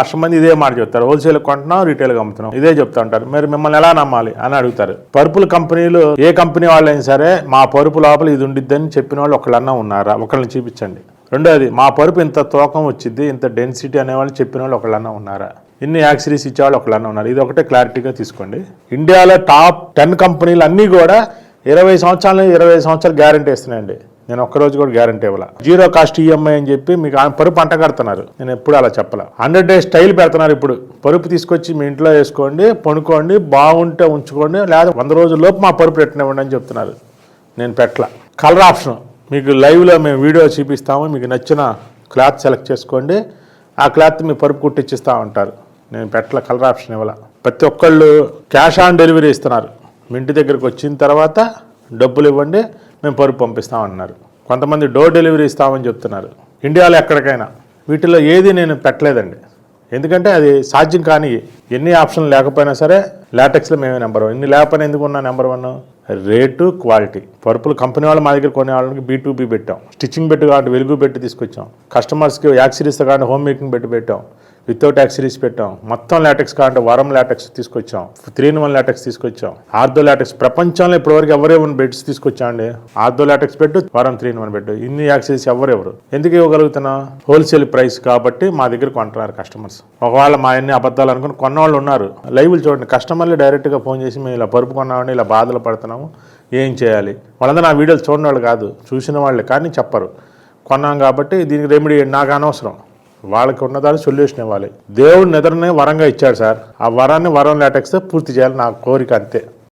లక్ష మంది ఇదే మాట చెప్తారు. హోల్సేల్ కొంటున్నాం రీటైల్ అమ్ముతున్నాం. ఇదే చెప్తా ఉంటారు. మరి మిమ్మల్ని ఎలా నమ్మాలి అని అడుగుతారు. పరుపుల కంపెనీలు ఏ కంపెనీ వాళ్ళైనా సరే మా పరుపు లోపల ఇది ఉండిద్దని చెప్పిన వాళ్ళు ఒకళ్ళన్నా ఉన్నారా? ఒకళ్ళని చూపించండి. రెండోది మా పరుపు ఇంత తూకం వచ్చింది ఇంత డెన్సిటీ అనేవాళ్ళు చెప్పిన వాళ్ళు ఒకళ్ళన్నా ఉన్నారా? ఇన్ని యాక్సరీస్ ఇచ్చేవాళ్ళు ఒకళ్ళన్నా ఉన్నారు? ఇది ఒకటే క్లారిటీగా తీసుకోండి. ఇండియాలో టాప్ టెన్ కంపెనీలు అన్నీ కూడా ఇరవై సంవత్సరాలు ఇరవై సంవత్సరాలు గ్యారంటీ ఇస్తున్నాయండి. నేను ఒక్కరోజు కూడా గ్యారంటీ ఇవ్వాల. జీరో కాస్ట్ ఈఎంఐ అని చెప్పి మీకు పరుపు అంట కడుతున్నారు. నేను ఎప్పుడు అలా చెప్పాల. హండ్రెడ్ డేస్ స్టైల్ పెడుతున్నారు ఇప్పుడు. పరుపు తీసుకొచ్చి మీ ఇంట్లో వేసుకోండి పనుకోండి బాగుంటే ఉంచుకోండి లేదా వంద రోజుల్లోపు మా పరుపు పెట్టినవ్వండి అని చెప్తున్నారు. నేను పెట్టల. కలర్ ఆప్షన్ మీకు లైవ్లో మేము వీడియో చూపిస్తాము. మీకు నచ్చిన క్లాత్ సెలెక్ట్ చేసుకోండి. ఆ క్లాత్ మీ పరుపు కుట్టిచ్చిస్తా ఉంటారు. నేను పెట్టల కలర్ ఆప్షన్ ఇవ్వాల. ప్రతి ఒక్కళ్ళు క్యాష్ ఆన్ డెలివరీ ఇస్తున్నారు. మీ ఇంటి దగ్గరికి వచ్చిన తర్వాత డబ్బులు ఇవ్వండి. మేము పరుపు పంపిస్తామన్నారు. కొంతమంది డోర్ డెలివరీ ఇస్తామని చెప్తున్నారు. ఇండియాలో ఎక్కడికైనా వీటిలో ఏది నేను పెట్టలేదండి. ఎందుకంటే అది సాధ్యం కాని ఎన్ని ఆప్షన్లు లేకపోయినా సరే లాటెక్స్లో మేమే నెంబర్ వన్. ఇన్ని లేకపోయినా ఎందుకు ఉన్నా నెంబర్ వన్? Rate quality. పరుపులు కంపెనీ వాళ్ళు మా దగ్గర కొనే వాళ్ళకి బీ టూ బీ పెట్టాం. స్టిచ్చింగ్ పెట్టి కాబట్టి వెలుగు పెట్టి తీసుకొచ్చాం. కస్టమర్స్కి యాక్సిరీస్తో కాబట్టి హోమ్ మేకింగ్ పెట్టి పెట్టాం. వితౌట్ యాక్సిరీస్ పెట్టాం. మొత్తం లాటెక్స్ కావాలంటే వరం లాటెక్స్ తీసుకొచ్చాం. త్రీ ఇన్ వన్ లాటెక్స్ తీసుకొచ్చాం. ఆర్థో లాటెక్స్ ప్రపంచంలో ఇప్పటివరకు ఎవరే ఉన్న బెడ్స్ తీసుకొచ్చాండి ఆర్థో లాటెక్స్ పెట్టు వరం త్రీ ఇన్ వన్ బెడ్ ఇన్ని యాక్సిరీస్ ఎవరెవరు ఎందుకు ఇవ్వగలుగుతున్నా? హోల్సేల్ ప్రైస్ కాబట్టి మా దగ్గర కొంటున్నారు కస్టమర్స్ ఒకవేళ మా అన్ని అబద్ధాలు అనుకుని కొన్న వాళ్ళు ఉన్నారు లైవ్లు చూడండి. కస్టమర్లు డైరెక్ట్గా ఫోన్ చేసి మేము ఇలా పరుపు కొన్నామని ఇలా బాధలు పడుతున్నాము ఏం చేయాలి? వాళ్ళందరూ నా వీడియోలు చూడని వాళ్ళు కాదు. చూసిన వాళ్ళే. కానీ చెప్పరు. కొన్నాం కాబట్టి దీనికి రెమెడీ నాకు అనవసరం. వాళ్ళకి ఉన్నదాన్ని సొల్యూషన్ ఇవ్వాలి. దేవుడు నిద్రనే వరంగా ఇచ్చాడు సార్. ఆ వరాన్ని వరం లేటెక్స్ పూర్తి చేయాలి నా కోరిక అంతే.